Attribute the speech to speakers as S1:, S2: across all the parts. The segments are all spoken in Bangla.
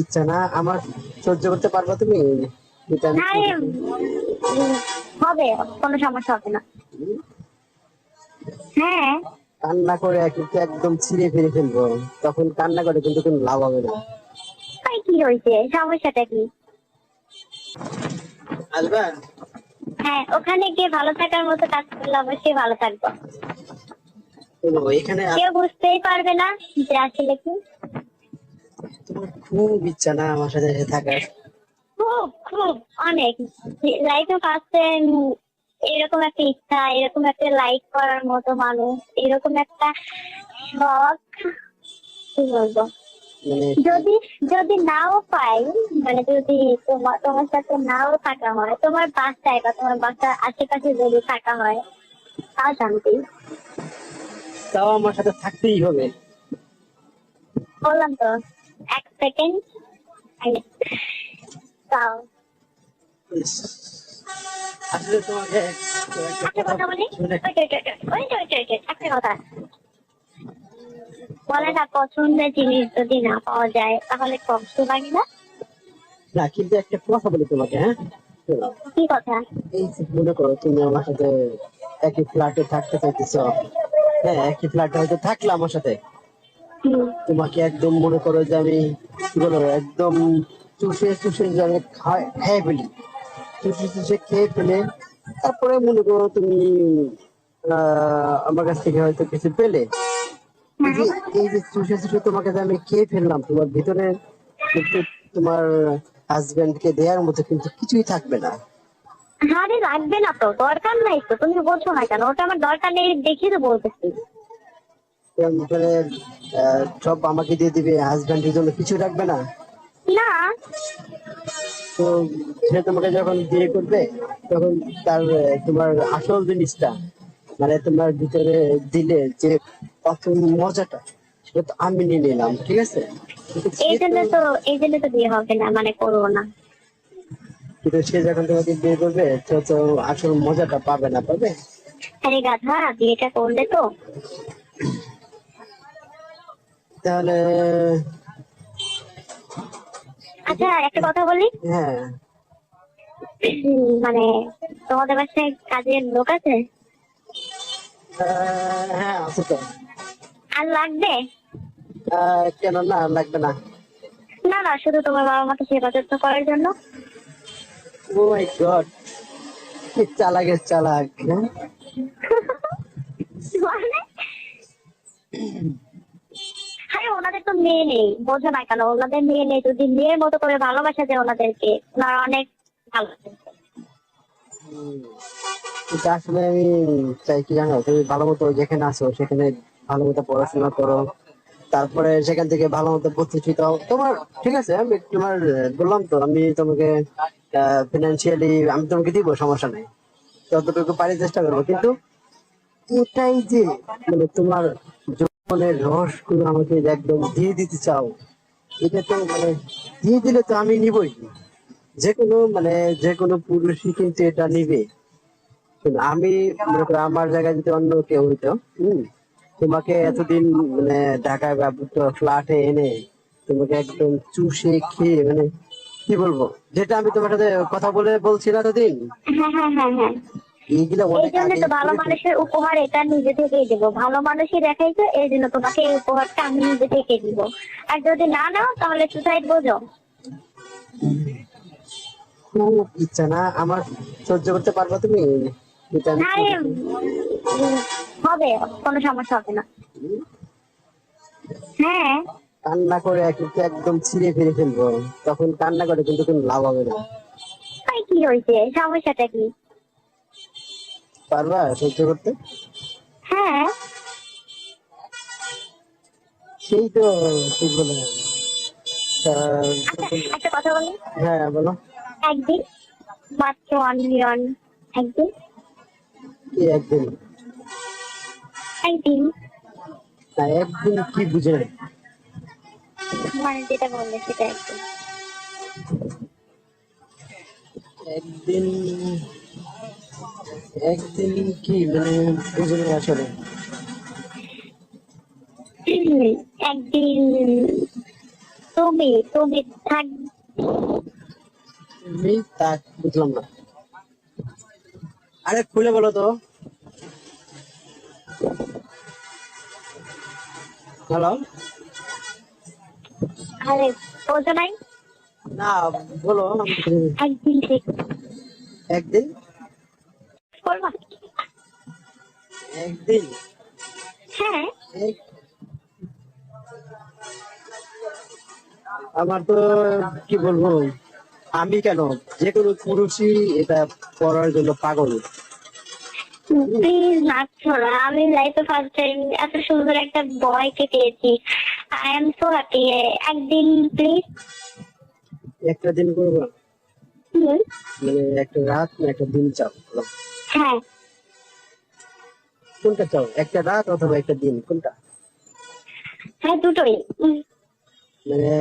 S1: ইচ্ছা না আমার সহ্য করতে পারবা তুমি?
S2: হবে কোনো সমস্যা হবে না। হ্যাঁ।
S1: কান্না করে কিন্তু একদম ছিঁড়ে ফিরে ফেলব। তখন কান্না করে কিন্তু কোনো লাভ হবে না।
S2: তাই কি হয়েছে? সমস্যাটা কি?
S1: আসবা?
S2: হ্যাঁ ওখানে গিয়ে ভালো থাকার মতো কাজ করলে অবশ্যই ভালো থাকব। কেউ বুঝতেই পারবে না যে আসলে কি।
S1: তোমার খুব ইচ্ছা না আমার সাথে থাকার।
S2: খুব খুব অনেক। লাইফে ফার্স্টে এরকম একটা ইচ্ছা এরকম একটা লাইক করার মতো মানুষ এরকম একটা শখ কি বলব?
S1: মানে
S2: যদি যদি নাও পাই মানে যদি তোমার তোমার সাথে নাও থাকা হয় তোমার বাসায় বা তোমার বাসার আশেপাশে যদি থাকা হয় তাও শান্তি।
S1: তাও আমার সাথে থাকতেই হবে।
S2: বললাম তো। এক সেকেন্ড তাও
S1: আসলে তোমাকে
S2: একটা কথা বলি? একটা কথা। না পছন্দের জিনিস যদি না পাওয়া যায় তাহলে কষ্ট লাগে না?
S1: না কিন্তু একটা কথা বলি তোমাকে হ্যাঁ?
S2: কি কথা?
S1: এই মনে করো তুমি আমার সাথে একই ফ্ল্যাটে থাকতে চাইতেছ। হ্যাঁ একই ফ্ল্যাটে হয়তো থাকলে আমার সাথে। তোমাকে একদম মনে করো যে আমি, কি বলব একদম চুষে চুষে যে আমি খেয়ে ফেলি। চুষে চুষে খেয়ে ফেলে, তারপরে মনে করো তুমি আমার কাছ থেকে হয়তো কিছু পেলে। এই যে চুষে চুষে তোমাকে যে আমি খেয়ে ফেললাম, তোমার ভিতরে কিন্তু তোমার হাজবেন্ড কে দেওয়ার মতো কিন্তু কিছুই থাকবে না।
S2: আরে, লাগবে না তো, দরকার নাই তো, তুমি বলছো না কেন? ওটা আমার দরকার নেই দেখি তো বলতেছি।
S1: আহ, সব আমাকে দিয়ে দিবে হাজবেন্ডের জন্য কিছু রাখবে না?
S2: না।
S1: তো সে তোমাকে যখন বিয়ে করবে তখন তার তোমার আসল জিনিসটা মানে তোমার ভিতরে দিলে যে কত মজাটা সেটা তো আমি নিয়ে নিলাম ঠিক আছে?
S2: এই জন্য
S1: তো-
S2: তো এই জন্য তো বিয়ে হবে না মানে করব না।
S1: কিন্তু সে যখন তোমাকে বিয়ে করবে সে তো আসল মজাটা পাবে না পাবে?
S2: আরে গাধা বিয়েটা করলে তো।
S1: তাহলে
S2: আচ্ছা একটা কথা বলি?
S1: হ্যাঁ।
S2: মানে তোমাদের বাসায় কাজের লোক আছে?
S1: হ্যাঁ আছে তো।
S2: আর লাগবে?
S1: কেন না লাগবে না।
S2: না না শুধু তোমার বাবা মাকে সেবা যত্ন করার জন্য।
S1: ও মাই গড কি চালাকের চালাক হ্যাঁ?
S2: মানে? তো মেয়ে নেই, বোঝো না কেন? ওনাদের মেয়ে নেই, যদি মেয়ের মতো করে ভালোবাসা যায় ওনাদেরকে, ওনারা অনেক ভালো
S1: এটা আসলে আমি চাই কি জানো, তুমি ভালো মতো যেখানে আছো, সেখানে ভালো মতো পড়াশোনা করো। তারপরে সেখান থেকে ভালো মতো প্রতিষ্ঠিত হও। তোমার, ঠিক আছে, আমি তোমার বললাম তো, আমি তোমাকে ফিনান্সিয়ালি আমি তোমাকে দিব, সমস্যা নেই। যতটুকু পারি চেষ্টা করব। কিন্তু, এটাই যে মানে তোমার জীবনের রসগুলো আমাকে একদম দিয়ে দিতে চাও, এটা তো মানে দিয়ে দিলে তো আমি নিবই। যে কোনো মানে যে কোনো পুরুষই কিন্তু এটা নিবে। আমি আমার জায়গায় যদি অন্য কেউ হইতো, হম, তোমাকে এতদিন মানে ঢাকায় ফ্ল্যাটে এনে তোমাকে একদম চুষে খেয়ে মানে কি বলব? যেটা আমি তোমার সাথে কথা বলে বলছি না এতদিন।
S2: হ্যাঁ হ্যাঁ হ্যাঁ।
S1: এইগুলো
S2: তো ভালো মানুষের উপহার এটা নিজে থেকেই দেবো। ভালো মানুষই দেখাইছো এই জন্য তোমাকে এই উপহারটা আমি নিজে থেকে দিব। আর যদি না নাও তাহলে সুসাইড বোঝো।
S1: খুব ইচ্ছা না আমার সহ্য করতে পারবা তুমি?
S2: হবে কোনো সমস্যা হবে না। হ্যাঁ।
S1: কান্না করে একদম ছিঁড়ে ফিরে ফেলব। তখন কান্না করে কিন্তু কোনো লাভ হবে না।
S2: তাই কি হয়েছে? সমস্যাটা কি?
S1: পারবা সহ্য করতে?
S2: হ্যাঁ।
S1: সেই তো ঠিক বলে।
S2: একটা কথা বলি।
S1: হ্যাঁ বলো।
S2: একদিন মাত্র একদিন।
S1: কি একদিন?
S2: একদিন।
S1: না একদিন কি বুঝে?
S2: মানে যেটা বললে সেটা একদিন।
S1: একদিন একদিন কি মানে বুঝে নাই আসলে
S2: একদিন তুমি তুমি থাক
S1: আমি বুঝলাম না। আরে খুলে বলো তো। হ্যালো?
S2: আরে বোঝো নাই?
S1: না বলো
S2: একদিন
S1: একদিন?
S2: করবা?
S1: একদিন।
S2: হ্যাঁ।
S1: আমার তো কি বলব আমি কেন? যে কোনো পুরুষই এটা করার জন্য পাগল।
S2: প্লিজ না আমি লাইফে ফার্স্ট টাইম এত সুন্দর একটা বয়কে পেয়েছি। আই এম সো হ্যাপি একদিন প্লিজ
S1: একটা দিন করব? মানে একটা রাত না একটা দিন চাও।
S2: হ্যাঁ।
S1: কোনটা চাও? একটা রাত অথবা একটা দিন? কোনটা?
S2: হ্যাঁ দুটোই।
S1: মানে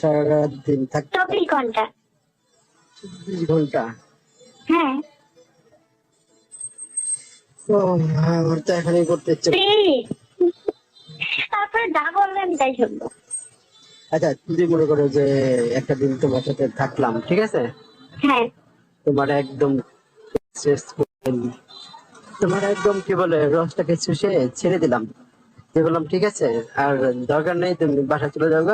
S1: সারা রাত দিন থাক
S2: চব্বিশ ঘণ্টা।
S1: চব্বিশ ঘণ্টা?
S2: হ্যাঁ।
S1: ও আমার তো এখানেই করতে ইচ্ছে
S2: তারপরে যা আমি তাই শুনব।
S1: আচ্ছা যদি মনে করো যে একটা দিন তোমার সাথে থাকলাম ঠিক আছে?
S2: হ্যাঁ।
S1: তোমার একদম শেষ। তোমার একদম কি বলে রসটাকে চুষে ছেড়ে দিলাম। যে বললাম ঠিক আছে আর দরকার নেই তুমি বাসা চলে যাও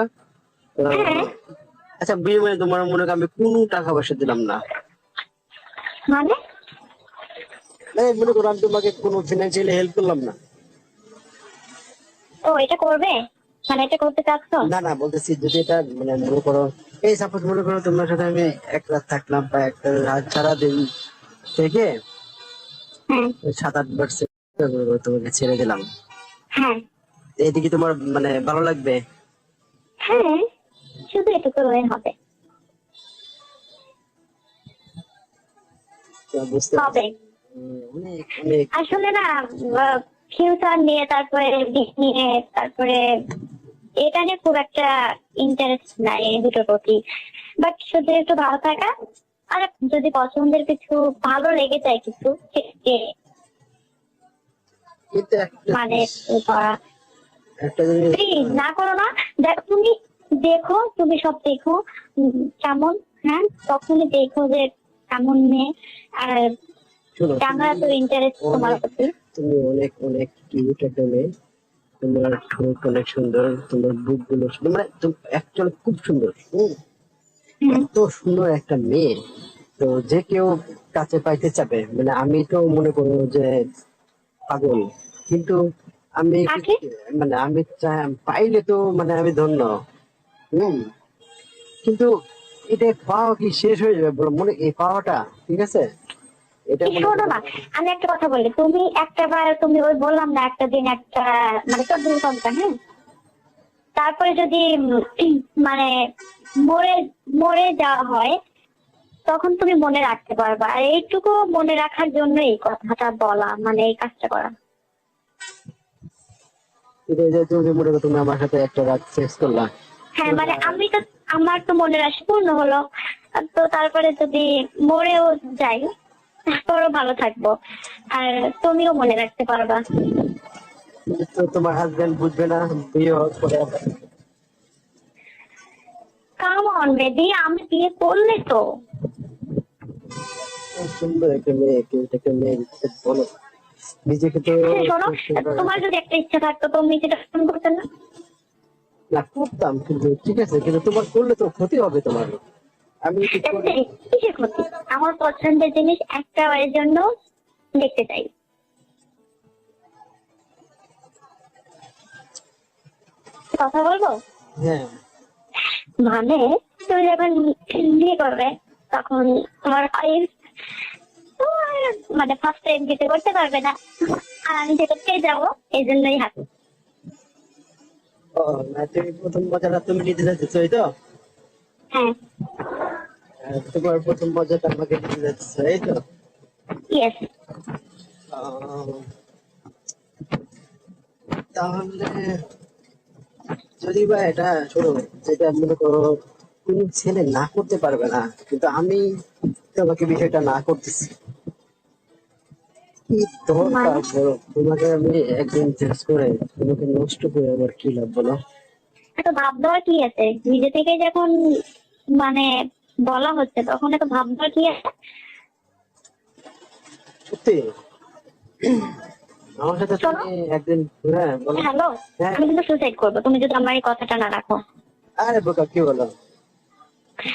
S1: আচ্ছা বিনিময়ে তোমার মনে আমি কোনো টাকা পয়সা দিলাম না।
S2: মানে?
S1: মনে করো আমি তোমাকে কোনো ফিনান্সিয়ালি হেল্প করলাম না।
S2: ও এটা করবে? মানে এটা করতে চাচ্ছ?
S1: না না বলতেছি যদি এটা মানে মনে করো এই সাপোজ মনে করো তোমার সাথে আমি এক রাত থাকলাম বা একটা রাত সারা দিন থেকে সাত আট বার তোমাকে ছেড়ে দিলাম।
S2: হ্যাঁ।
S1: এইদিকে তোমার মানে ভালো লাগবে?
S2: হ্যাঁ শুধু এটুকু হয়ে হবে। আসলে না ফিউচার নিয়ে তারপরে নিয়ে তারপরে এটা নিয়ে খুব একটা ইন্টারেস্ট নাই দুটোর প্রতি। বাট শুধু একটু ভালো থাকা আর যদি পছন্দের কিছু ভালো লেগে যায় কিছু মানে করা। না করো না। দেখ তুমি দেখো তুমি সব দেখো কেমন হ্যাঁ? তখনই দেখো যে কেমন মেয়ে। আর আমার এত ইন্টারেস্ট তোমার প্রতি।
S1: তুমি অনেক অনেক কিউট একটা মেয়ে। তোমার ঠোঁট অনেক সুন্দর তোমার বুকগুলো মানে অ্যাকচুয়ালি খুব সুন্দর। এত সুন্দর একটা মেয়ে। তো যে কেউ কাছে পাইতে চাবে মানে আমি তো মনে করব যে পাগল কিন্তু আমি মানে আমি পাইলে তো মানে আমি ধন্য হম। কিন্তু এটা পাওয়া কি শেষ হয়ে যাবে মনে এই পাওয়াটা ঠিক আছে? এটা
S2: শোনো না আমি একটা কথা বলি তুমি একটা বার তুমি ওই বললাম না একটা দিন একটা মানে চব্বিশ ঘণ্টা হ্যাঁ? তারপরে যদি মানে মরে মরে যাওয়া হয় তখন তুমি মনে রাখতে পারবা। আর এইটুকু মনে রাখার জন্য এই কথাটা বলা মানে এই কাজটা করা।
S1: তুমি করো তুমি আমার সাথে একটা রাত শেষ করলা।
S2: হ্যাঁ মানে আমি তো আমার তো মনে রাখা পূর্ণ হলো। তো তারপরে যদি মরেও যাই তারপরও ভালো থাকব। আর তুমিও মনে রাখতে পারবা।
S1: তো তোমার হাজবেন্ড বুঝবে না বিয়ে হওয়ার পরে
S2: কাম অন বেবি আমি বিয়ে করলে তো।
S1: সুন্দর একটা মেয়ে কিন্তু একটা মেয়ে বলো। নিজেকে তো
S2: হ্যাঁ, শোনো তোমার যদি একটা ইচ্ছা থাকতো তুমি সেটা ফোন করতে না?
S1: না করতাম কিন্তু ঠিক আছে কিন্তু তোমার করলে তো ক্ষতি হবে তোমার। আমি
S2: কিসের ক্ষতি? আমার পছন্দের জিনিস একটা বারের জন্য দেখতে চাই। কথা বলব?
S1: হ্যাঁ।
S2: মানে তুমি যখন বিয়ে করবে তখন তোমার মানে ফার্স্ট টাইম যেতে করতে পারবে না। আর আমি যেটা পেয়ে যাব এই জন্যই হাত
S1: ও না তুমি প্রথম মজাটা তুমি নিতে যাচ্ছ এই তো?
S2: হ্যাঁ।
S1: আর তোমার প্রথম মজাটা আমাকে দিতে যাচ্ছ এই তো?
S2: ইয়েস
S1: তাহলে যদি বা এটা শোনো যেটা মনে করো কোন ছেলে না করতে পারবে না কিন্তু আমি তোমাকে বিষয়টা না করতেছি। কি দরকার
S2: মানে?
S1: বলো? তোমাকে আমি একদিন চেঞ্জ করে তোমাকে নষ্ট করে আমার কি লাভ বলো?
S2: এত ভাব দেওয়ার কি আছে? নিজে থেকে যখন মানে বলা হচ্ছে তখন এত ভাব দেওয়ার কি আছে?
S1: সত্যি? আমার সাথে একদিন হ্যাঁ
S2: হ্যালো
S1: হ্যাঁ।
S2: আমি কিন্তু সুসাইড করব তুমি যদি আমার এই কথাটা না রাখো।
S1: আরে বোকা কি বলো?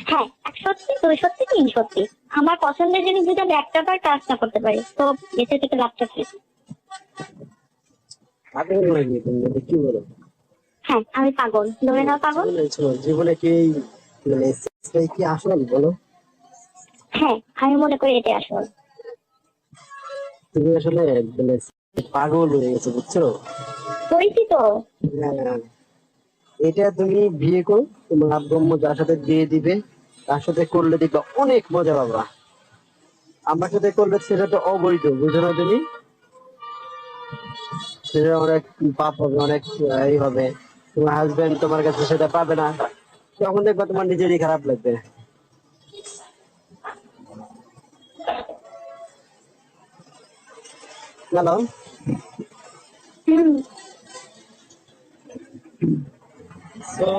S2: হ্যাঁ এক সত্যি দুই সত্যি তিন সত্যি। আমার পছন্দের জিনিস যদি আমি একটা বার কাজ না করতে পারি তো এসে থেকে লাভটা কি?
S1: কি বলো?
S2: হ্যাঁ আমি পাগল। ধরে নাও পাগল।
S1: জীবনে কি মানে কি আসল বলো?
S2: হ্যাঁ আমি মনে করি এটা আসল।
S1: তুমি আসলে মানে পাগল হয়ে গেছো বুঝছ?
S2: পরিচিত
S1: হ্যাঁ। এটা তুমি বিয়ে করো তোমার আব্বু যার সাথে বিয়ে দিবে তার সাথে করলে দেখবা অনেক মজা পাবা। আমার সাথে করলে সেটা তো অবৈধ বুঝো না তুমি? সেটা অনেক পাপ হবে অনেক এই হবে। তোমার হাজবেন্ড তোমার কাছে সেটা পাবে না। তখন দেখবা তোমার নিজেরই খারাপ লাগবে। হ্যালো
S2: হুম
S1: So